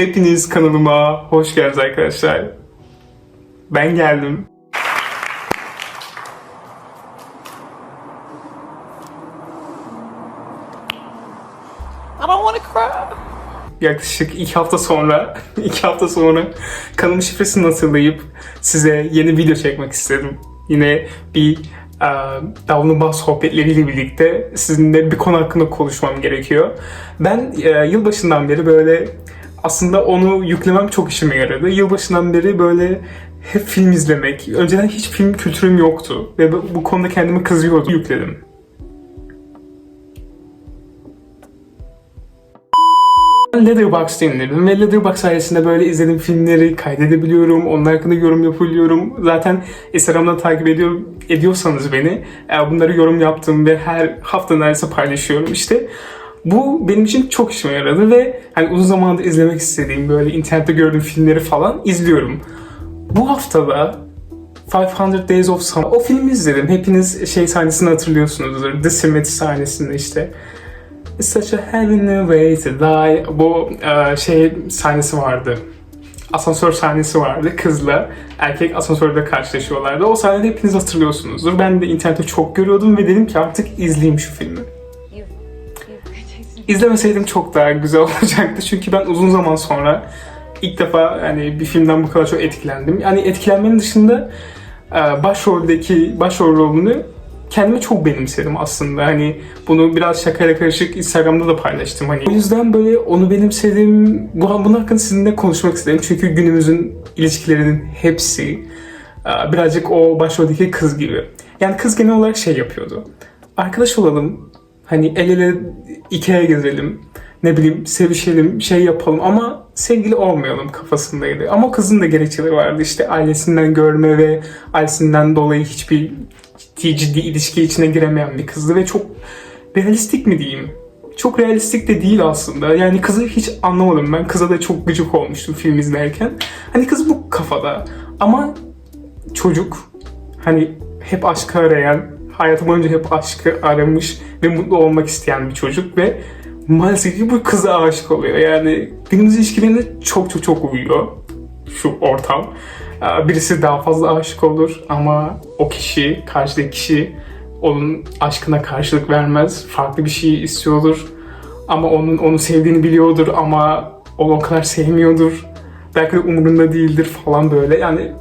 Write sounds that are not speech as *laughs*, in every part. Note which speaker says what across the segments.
Speaker 1: Hepiniz kanalıma hoş geldiniz arkadaşlar. Ben geldim.
Speaker 2: I don't want to cry.
Speaker 1: Yaklaşık iki hafta sonra, *laughs* iki hafta sonra kanalın şifresini hatırlayıp size yeni video çekmek istedim. Yine bir e, davlumbaz sohbetleriyle birlikte sizinle bir konu hakkında konuşmam gerekiyor. Ben e, yılbaşından beri böyle aslında onu yüklemem çok işime yaradı. Yılbaşından beri böyle hep film izlemek. Önceden hiç film kültürüm yoktu ve bu, konuda kendime kızıyordum. Yükledim. Letterboxd indirdim ve Letterboxd sayesinde böyle izlediğim filmleri kaydedebiliyorum, onlar hakkında yorum yapabiliyorum. Zaten Instagram'dan takip ediyor, ediyorsanız beni, bunları yorum yaptım ve her hafta neredeyse paylaşıyorum işte. Bu benim için çok işime yaradı ve hani uzun zamandır izlemek istediğim böyle internette gördüğüm filmleri falan izliyorum. Bu haftada 500 Days of Summer. O filmi izledim. Hepiniz şey sahnesini hatırlıyorsunuzdur. The Smith sahnesinde işte. It's such a heavenly way to die. Bu e, şey sahnesi vardı. Asansör sahnesi vardı. Kızla erkek asansörde karşılaşıyorlardı. O sahnede hepiniz hatırlıyorsunuzdur. Ben de internette çok görüyordum ve dedim ki artık izleyeyim şu filmi. İzlemeseydim çok daha güzel *laughs* olacaktı. Çünkü ben uzun zaman sonra ilk defa hani bir filmden bu kadar çok etkilendim. Yani etkilenmenin dışında e, başroldeki başrol rolünü kendime çok benimsedim aslında. Hani bunu biraz şakayla karışık Instagram'da da paylaştım. Hani o yüzden böyle onu benimsedim. Bu bunun hakkında sizinle konuşmak istedim. Çünkü günümüzün ilişkilerinin hepsi e, birazcık o başroldeki kız gibi. Yani kız genel olarak şey yapıyordu. Arkadaş olalım. Hani el ele Ikea'ya gezelim. Ne bileyim sevişelim, şey yapalım ama sevgili olmayalım kafasındaydı. Ama kızın da gerekçeleri vardı. İşte ailesinden görme ve ailesinden dolayı hiçbir ciddi ciddi ilişki içine giremeyen bir kızdı ve çok realistik mi diyeyim? Çok realistik de değil aslında. Yani kızı hiç anlamadım ben. Kıza da çok gıcık olmuştum film izlerken. Hani kız bu kafada. Ama çocuk hani hep aşkı arayan, hayatı boyunca hep aşkı aramış ve mutlu olmak isteyen bir çocuk ve maalesef ki bu kıza aşık oluyor. Yani günümüz ilişkilerine çok çok çok uyuyor şu ortam. Ee, Birisi daha fazla aşık olur ama o kişi, karşıdaki kişi onun aşkına karşılık vermez. Farklı bir şey istiyordur. Ama onun onu sevdiğini biliyordur ama onu o kadar sevmiyordur. Belki de umurunda değildir falan böyle. Yani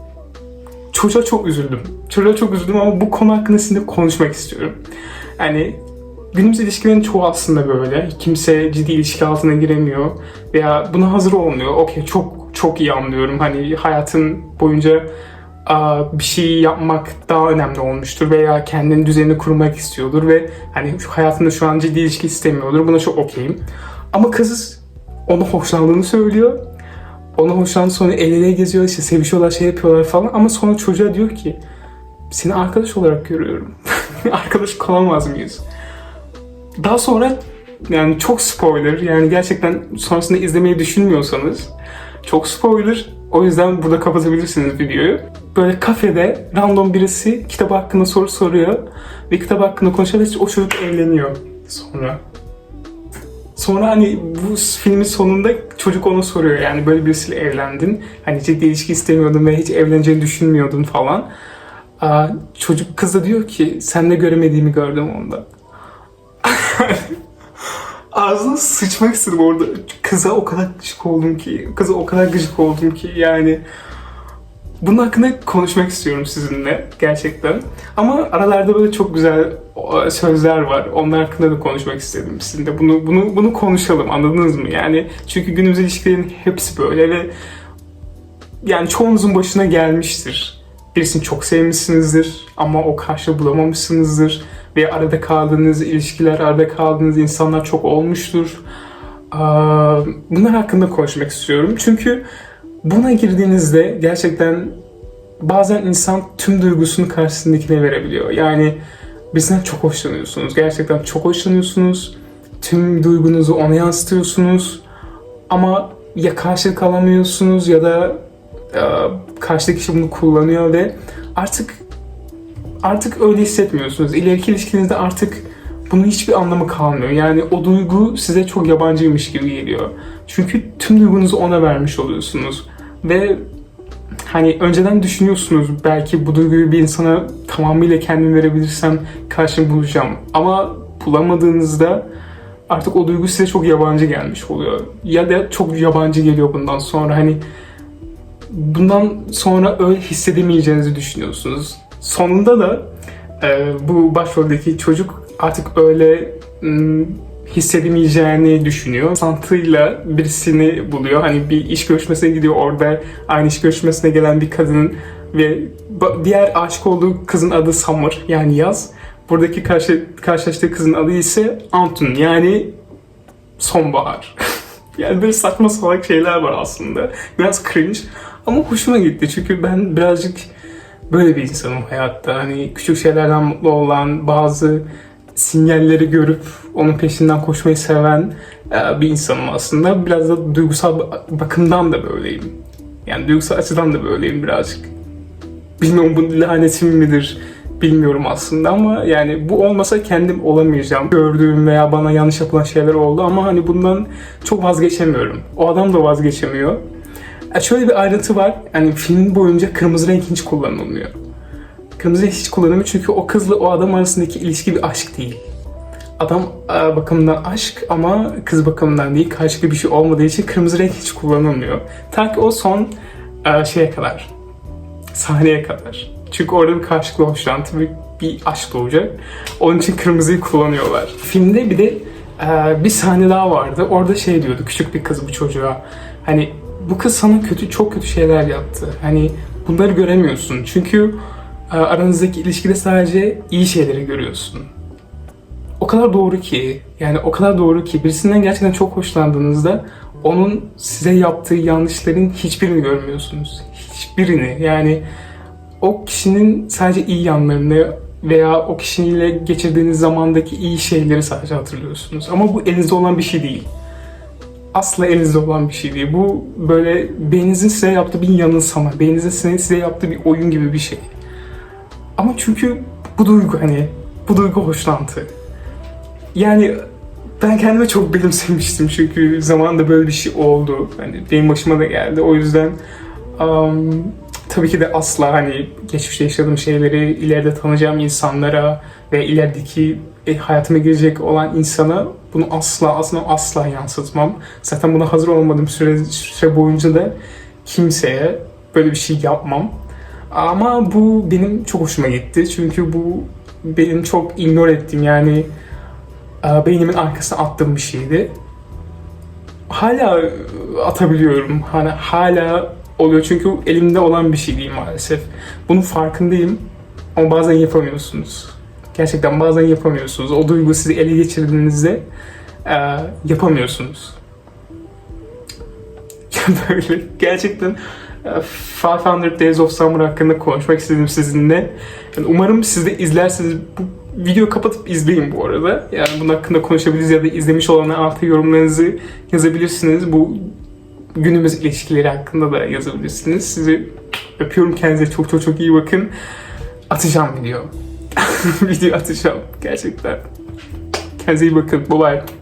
Speaker 1: çocuğa çok üzüldüm. Çocuğa çok üzüldüm ama bu konu hakkında sizinle konuşmak istiyorum. Yani günümüz ilişkilerin çoğu aslında böyle. Kimse ciddi ilişki altına giremiyor veya buna hazır olmuyor. Okey çok çok iyi anlıyorum. Hani hayatın boyunca bir şey yapmak daha önemli olmuştur veya kendini düzenini kurmak istiyordur ve hani hayatında şu an ciddi ilişki istemiyordur. Buna çok okeyim. Ama kız onu hoşlandığını söylüyor. Ona hoşlandı sonra el ele geziyor işte sevişiyorlar şey yapıyorlar falan ama sonra çocuğa diyor ki seni arkadaş olarak görüyorum. *laughs* arkadaş kalamaz mıyız? Daha sonra yani çok spoiler yani gerçekten sonrasında izlemeyi düşünmüyorsanız çok spoiler. O yüzden burada kapatabilirsiniz videoyu. Böyle kafede random birisi kitap hakkında soru soruyor ve kitap hakkında konuşuyor ve o çocuk evleniyor sonra. Sonra hani bu filmin sonunda çocuk ona soruyor yani böyle birisiyle evlendin. Hani ciddi ilişki istemiyordun ve hiç evleneceğini düşünmüyordun falan. Aa, çocuk kız da diyor ki sen de göremediğimi gördüm onda. *laughs* Ağzına sıçmak istedim orada. Kıza o kadar gıcık oldum ki. Kıza o kadar gıcık oldum ki yani. Bunun hakkında konuşmak istiyorum sizinle gerçekten. Ama aralarda böyle çok güzel sözler var. Onlar hakkında da konuşmak istedim sizinle. Bunu bunu bunu konuşalım. Anladınız mı? Yani çünkü günümüz ilişkilerin hepsi böyle ve yani çoğunuzun başına gelmiştir. Birisini çok sevmişsinizdir ama o karşı bulamamışsınızdır ve arada kaldığınız ilişkiler, arada kaldığınız insanlar çok olmuştur. Bunlar hakkında konuşmak istiyorum. Çünkü buna girdiğinizde gerçekten bazen insan tüm duygusunu karşısındakine verebiliyor. Yani bizden çok hoşlanıyorsunuz. Gerçekten çok hoşlanıyorsunuz. Tüm duygunuzu ona yansıtıyorsunuz. Ama ya karşılık alamıyorsunuz ya da e, karşıdaki kişi bunu kullanıyor ve artık artık öyle hissetmiyorsunuz. İleriki ilişkinizde artık bunun hiçbir anlamı kalmıyor. Yani o duygu size çok yabancıymış gibi geliyor. Çünkü tüm duygunuzu ona vermiş oluyorsunuz. Ve hani önceden düşünüyorsunuz belki bu duyguyu bir insana tamamıyla kendim verebilirsem karşını bulacağım. Ama bulamadığınızda artık o duygu size çok yabancı gelmiş oluyor. Ya da çok yabancı geliyor bundan sonra. Hani bundan sonra öyle hissedemeyeceğinizi düşünüyorsunuz. Sonunda da e, bu başroldeki çocuk artık öyle hissedemeyeceğini düşünüyor. Santıyla birisini buluyor. Hani bir iş görüşmesine gidiyor orada aynı iş görüşmesine gelen bir kadının ve diğer aşık olduğu kızın adı Summer yani yaz. Buradaki karşı, karşılaştığı kızın adı ise Antun yani sonbahar. *laughs* yani böyle saçma salak şeyler var aslında. Biraz cringe ama hoşuma gitti çünkü ben birazcık böyle bir insanım hayatta. Hani küçük şeylerden mutlu olan, bazı sinyalleri görüp onun peşinden koşmayı seven e, bir insanım aslında. Biraz da duygusal bakımdan da böyleyim. Yani duygusal açıdan da böyleyim birazcık. Bilmiyorum bu lanetim midir bilmiyorum aslında ama yani bu olmasa kendim olamayacağım. Gördüğüm veya bana yanlış yapılan şeyler oldu ama hani bundan çok vazgeçemiyorum. O adam da vazgeçemiyor. E, Şöyle bir ayrıntı var. Yani film boyunca kırmızı renk hiç kullanılmıyor. Kırmızı hiç kullanılmıyor çünkü o kızla o adam arasındaki ilişki bir aşk değil. Adam e, bakımından aşk ama kız bakımından değil. Karşılıklı bir şey olmadığı için kırmızı renk hiç kullanılmıyor. Ta ki o son e, şeye kadar. Sahneye kadar. Çünkü orada bir karşılıklı hoşlantı, bir, bir aşk doğacak. Onun için kırmızıyı kullanıyorlar. Filmde bir de e, bir sahne daha vardı. Orada şey diyordu küçük bir kız bu çocuğa. Hani bu kız sana kötü çok kötü şeyler yaptı. Hani bunları göremiyorsun. Çünkü aranızdaki ilişkide sadece iyi şeyleri görüyorsun. O kadar doğru ki, yani o kadar doğru ki birisinden gerçekten çok hoşlandığınızda onun size yaptığı yanlışların hiçbirini görmüyorsunuz. Hiçbirini. Yani o kişinin sadece iyi yanlarını veya o kişiyle geçirdiğiniz zamandaki iyi şeyleri sadece hatırlıyorsunuz. Ama bu elinizde olan bir şey değil. Asla elinizde olan bir şey değil. Bu böyle beyninizin size yaptığı bir yanılsama, beyninizin size yaptığı bir oyun gibi bir şey. Ama çünkü bu duygu hani, bu duygu hoşlantı. Yani ben kendime çok benimsemiştim çünkü zamanında böyle bir şey oldu. Hani benim başıma da geldi. O yüzden um, tabii ki de asla hani geçmişte yaşadığım şeyleri ileride tanıyacağım insanlara ve ilerideki e, hayatıma girecek olan insana bunu asla asla asla yansıtmam. Zaten buna hazır olmadığım süre, süre boyunca da kimseye böyle bir şey yapmam. Ama bu benim çok hoşuma gitti. Çünkü bu benim çok ignore ettiğim yani e, beynimin arkasına attığım bir şeydi. Hala atabiliyorum. Hani hala oluyor çünkü elimde olan bir şey değil maalesef. Bunun farkındayım ama bazen yapamıyorsunuz. Gerçekten bazen yapamıyorsunuz. O duygu sizi ele geçirdiğinizde e, yapamıyorsunuz. *laughs* Böyle gerçekten 500 Days of Summer hakkında konuşmak istedim sizinle. Yani umarım siz de izlersiniz. Bu videoyu kapatıp izleyin bu arada. Yani bunun hakkında konuşabiliriz ya da izlemiş olanlar altı yorumlarınızı yazabilirsiniz. Bu günümüz ilişkileri hakkında da yazabilirsiniz. Sizi öpüyorum. Kendinize çok çok çok iyi bakın. Atacağım video. *laughs* video atacağım. Gerçekten. Kendinize iyi bakın. Bye bye.